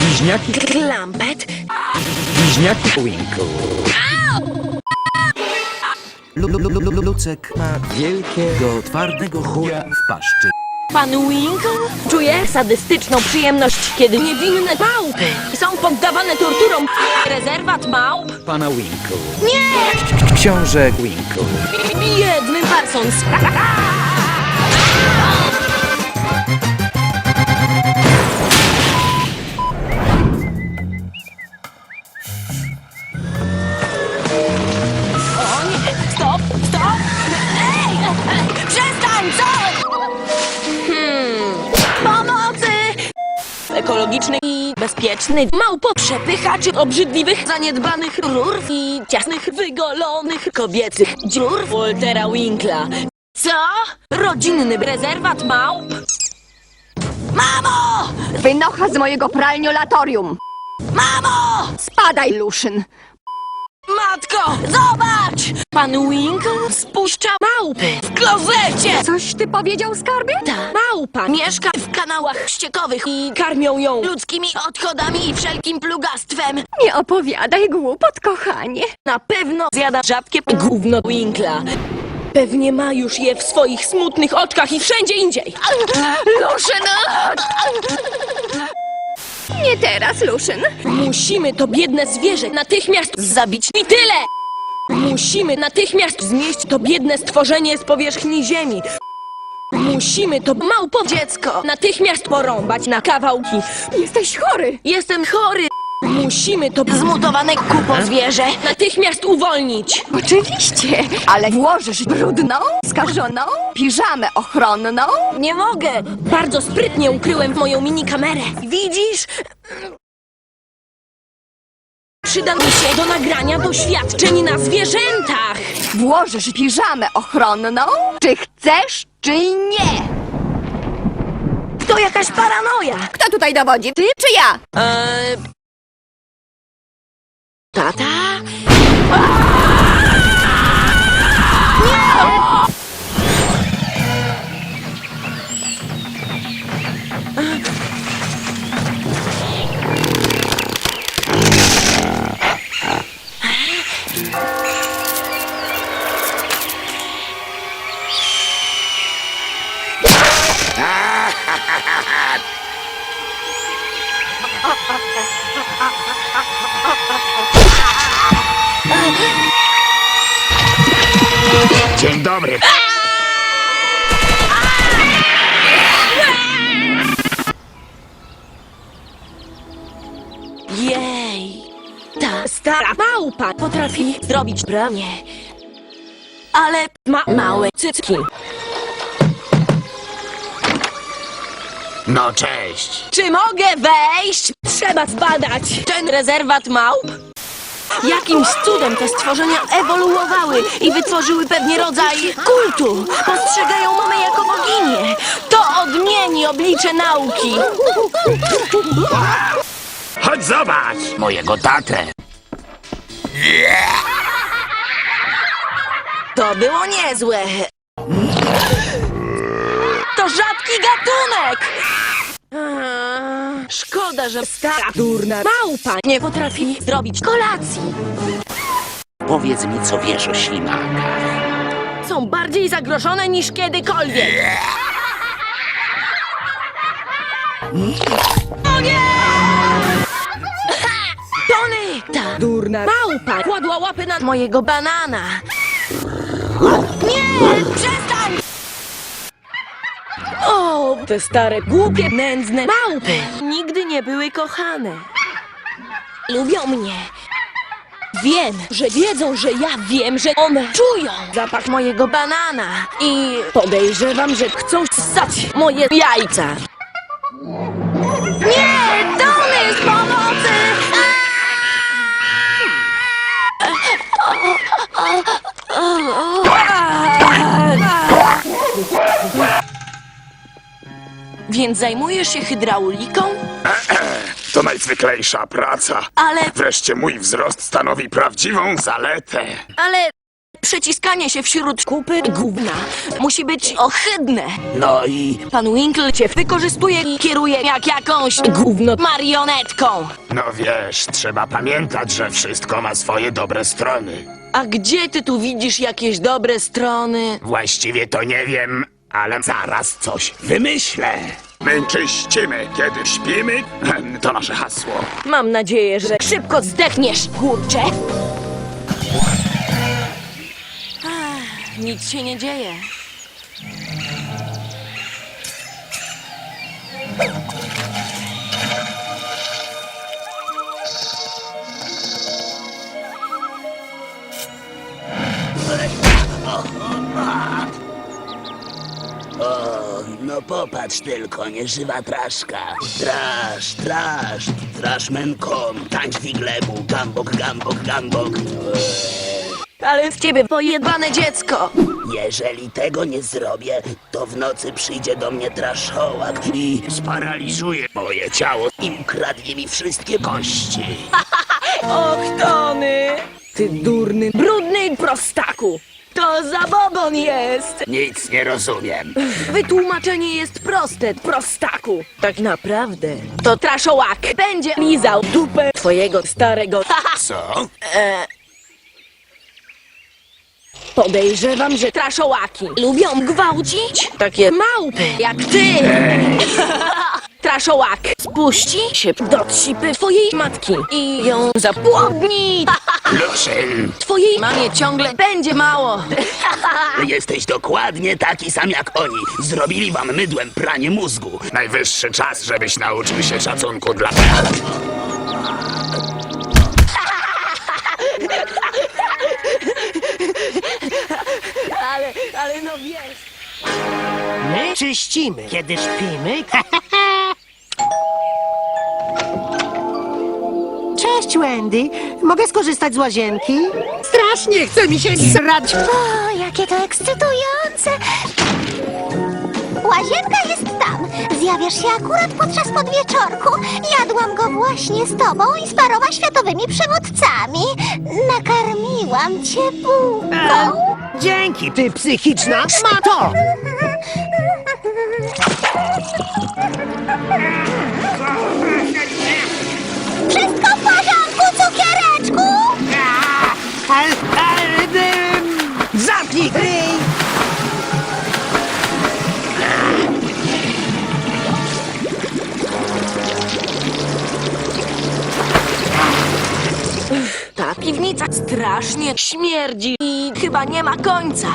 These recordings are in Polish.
Bliźniaki, Klampet? Bliźniaki Winkle. Lu- lu- lu- lu- Lucek ma Wielkiego twardego chuja w paszczy. Pan Winkle czuje sadystyczną przyjemność, kiedy niewinne małpy są poddawane torturom. Rezerwat małp? pana Winkle. Nie! Książę Winkle. Biedny Parsons! I bezpieczny małpo przepychaczy obrzydliwych, zaniedbanych rur i ciasnych, wygolonych kobiecych dziur Waltera Winkla. Co? Rodzinny rezerwat małp? Mamo! Wynocha z mojego pralniolatorium! Mamo! Spadaj, Luszyn! Matko! Zobacz! Pan Winkle spuszcza małpy w klozecie! Coś ty powiedział, skarbie? Ta małpa mieszka w kanałach ściekowych i karmią ją ludzkimi odchodami i wszelkim plugastwem. Nie opowiadaj głupot, kochanie. Na pewno zjada rzadkie gówno Winkla. Pewnie ma już je w swoich smutnych oczkach i wszędzie indziej. Luszyn! Nie teraz, Luszyn. Musimy to biedne zwierzę natychmiast zabić i tyle! Musimy natychmiast znieść to biedne stworzenie z powierzchni ziemi. Musimy to małpo dziecko natychmiast porąbać na kawałki. Jesteś chory. Jestem chory! Musimy to zmutowane kupo zwierzę natychmiast uwolnić! Oczywiście, ale włożysz brudną, skażoną piżamę ochronną? Nie mogę! Bardzo sprytnie ukryłem moją minikamerę. Widzisz? Przyda mi się do nagrania doświadczeń na zwierzętach! Włożysz piżamę ochronną? Czy chcesz, czy nie? To jakaś paranoja! Kto tutaj dowodzi? Ty czy ja? Eee... Tata? Dzień Jej! Ta stara małpa potrafi zrobić bramię. Ale ma małe cycki. No cześć. Czy mogę wejść? Trzeba zbadać ten rezerwat małp. Jakimś cudem te stworzenia ewoluowały i wytworzyły pewnie rodzaj kultu. Postrzegają mamy jako boginię. To odmieni oblicze nauki. Chodź zobacz mojego tatę. To było niezłe. To rzadki gatunek. Eee, Szkoda, że stara durna małpa nie potrafi zrobić kolacji. Powiedz mi, co wiesz o ślimakach. Są bardziej zagrożone niż kiedykolwiek. O nie! Tony! Ta durna małpa kładła łapy na mojego banana. Nie! Przestań! O, te stare, głupie, nędzne małpy nigdy nie były kochane. Lubią mnie. Wiem, że wiedzą, że ja wiem, że one czują zapach mojego banana i podejrzewam, że chcą ssać moje jajca. Więc zajmujesz się hydrauliką? To najzwyklejsza praca. Ale, Wreszcie mój wzrost stanowi prawdziwą zaletę. ale... Przeciskanie się wśród kupy gówna musi być ohydne. No i Pan Winkle cię wykorzystuje i kieruje jak jakąś gówno marionetką. No wiesz, trzeba pamiętać, że wszystko ma swoje dobre strony. A gdzie ty tu widzisz jakieś dobre strony? Właściwie to nie wiem, ale zaraz coś wymyślę. My czyścimy, kiedy śpimy. To nasze hasło. Mam nadzieję, że szybko zdechniesz, kurcze. Ach, Nic się nie dzieje. No popatrz tylko, nieżywa traszka. Trasz, trasz, trasz menkom, tańcz figlebu, gambok, gambok, gambok. Ale z ciebie pojebane dziecko. Jeżeli tego nie zrobię, to w nocy przyjdzie do mnie traszołak i sparaliżuje moje ciało i ukradnie mi wszystkie kości. Och, Tony! Ty durny, brudny prostaku! To zabobon jest! Nic nie rozumiem. Wytłumaczenie jest proste, prostaku. Tak naprawdę to traszołak będzie lizał dupę twojego starego. Co? Podejrzewam, że traszołaki lubią gwałcić takie małpy jak ty. Traszołak spuści się do cipy twojej matki i ją zapłodni. Luszyn, Twojej mamie ciągle będzie mało. Jesteś dokładnie taki sam jak oni. Zrobili wam mydłem pranie mózgu. najwyższy czas, żebyś nauczył się szacunku dla. Ale, ale no wiesz. My czyścimy, kiedy śpimy. Cześć, Wendy. Mogę skorzystać z łazienki? Strasznie chce mi się srać. O, jakie to ekscytujące! Łazienka jest tam. Zjawiasz się akurat podczas podwieczorku. Jadłam go właśnie z tobą i z paroma światowymi przywódcami. Nakarmiłam cię bułką. Dzięki, ty psychiczna szmato! Wszystko strasznie śmierdzi i chyba nie ma końca.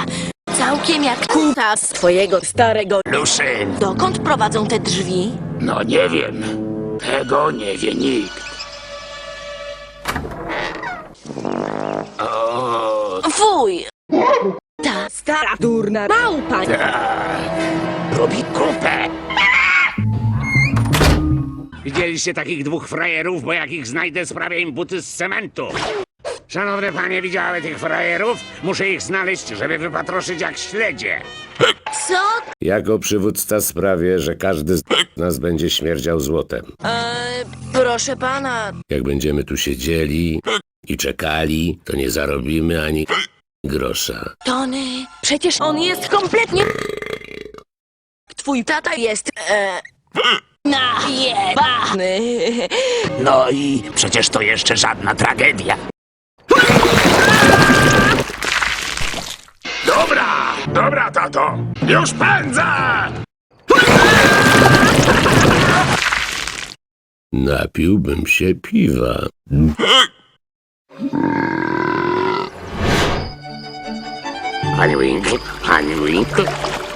Całkiem jak kutas twojego starego. Luszyn, Dokąd prowadzą te drzwi? no nie wiem. Tego nie wie nikt. O, Fuj! Ta stara durna małpa. robi kupę. Widzieliście takich dwóch frajerów, bo jak ich znajdę, sprawię im buty z cementu. Szanowne panie, widziały tych frajerów? Muszę ich znaleźć, żeby wypatroszyć jak śledzie. Co? Jako przywódca sprawię, że każdy z nas będzie śmierdział złotem. Eee, proszę pana, Jak będziemy tu siedzieli i czekali, to nie zarobimy ani grosza. Tony, przecież on jest kompletnie... Twój tata jest... E... Najebany. No i przecież to jeszcze żadna tragedia. Dobra, dobra, tato. Już pędzę! Napiłbym się piwa. Pani Winkle, pani Winkle.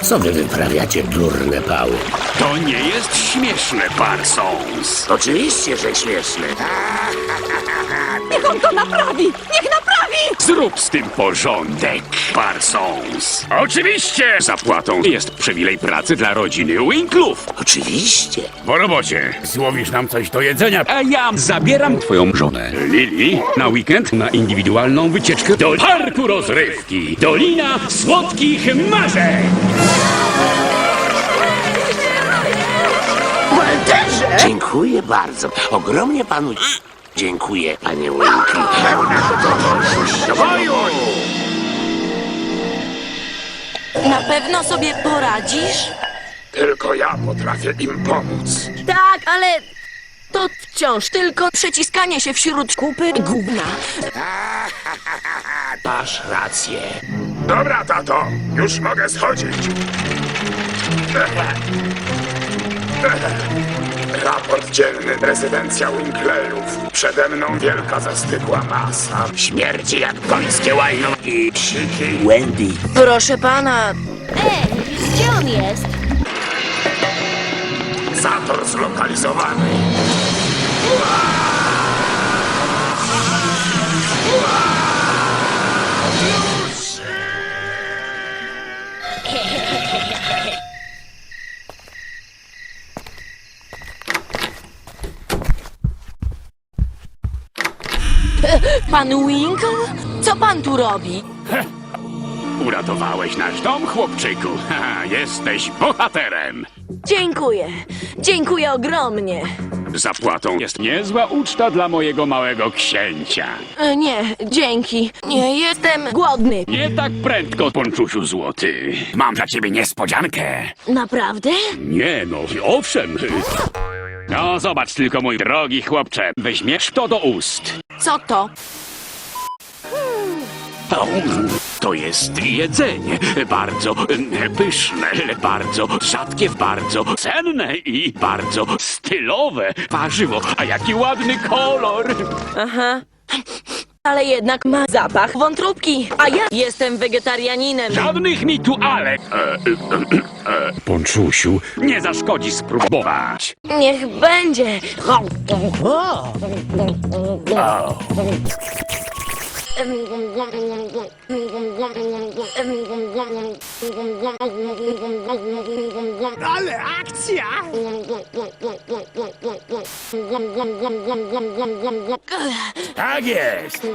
Co wy wyprawiacie, durne pały? To nie jest śmieszne, Parsons. Oczywiście, że śmieszne. Niech on to naprawi! Niech naprawi! Zrób z tym porządek, Parsons. Oczywiście! Zapłatą jest przywilej pracy dla rodziny Winklów. Oczywiście. Po robocie. Złowisz nam coś do jedzenia, a ja zabieram twoją żonę, Lili, na weekend na indywidualną wycieczkę do parku rozrywki. Dolina Słodkich Marzeń! Dziękuję bardzo. Ogromnie panu dziękuję, panie Winkle. Na pewno sobie poradzisz? Tylko ja potrafię im pomóc. Tak, ale to wciąż tylko przeciskanie się wśród kupy gówna. Masz rację. Dobra, tato, już mogę schodzić. Raport dzienny, rezydencja Winkleyów. Przede mną wielka zastygła masa. Śmierci jak końskie łajno i Krzyki. Wendy. Proszę pana, Gdzie on jest? Zator zlokalizowany. Pan Winkle? Co pan tu robi? Uratowałeś nasz dom, chłopczyku. Haha, Jesteś bohaterem. Dziękuję. Dziękuję ogromnie. Zapłatą jest niezła uczta dla mojego małego księcia. E, Nie, dzięki. Nie jestem głodny. Nie tak prędko, ponczusiu złoty. Mam dla ciebie niespodziankę. Naprawdę? Nie no, owszem. No, zobacz tylko, mój drogi chłopcze. Weźmiesz to do ust. Co to? To jest jedzenie. Bardzo mm, pyszne, bardzo rzadkie, bardzo cenne i bardzo stylowe. Warzywo, a jaki ładny kolor. Aha. Ale jednak ma zapach wątróbki. A ja jestem wegetarianinem. Żadnych mi tu ale. E, e, e, e, Ponczusiu, nie zaszkodzi spróbować. Niech będzie. Ale akcja! Tak jest.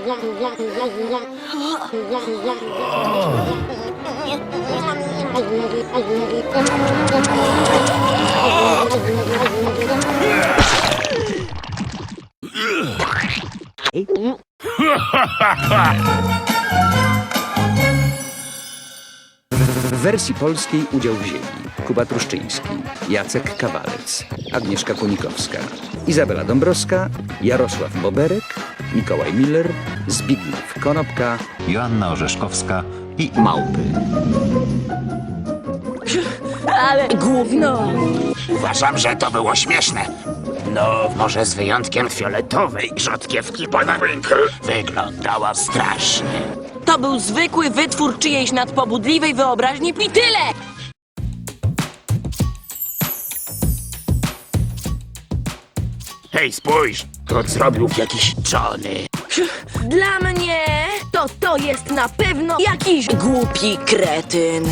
W wersji polskiej udział wzięli Kuba Truszczyński, Jacek Kawalec, Agnieszka Kunikowska, Izabela Dąbrowska, Jarosław Boberek, Mikołaj Miller, Zbigniew Konopka, Joanna Orzeszkowska i Małpy. Ale gówno. Uważam, że to było śmieszne. No, może z wyjątkiem fioletowej rzodkiewki pana Winkle. Wyglądała strasznie. To był zwykły wytwór czyjejś nadpobudliwej wyobraźni i tyle. Hej, spójrz! To zrobił jakiś Johnny. Dla mnie to to jest na pewno jakiś głupi kretyn.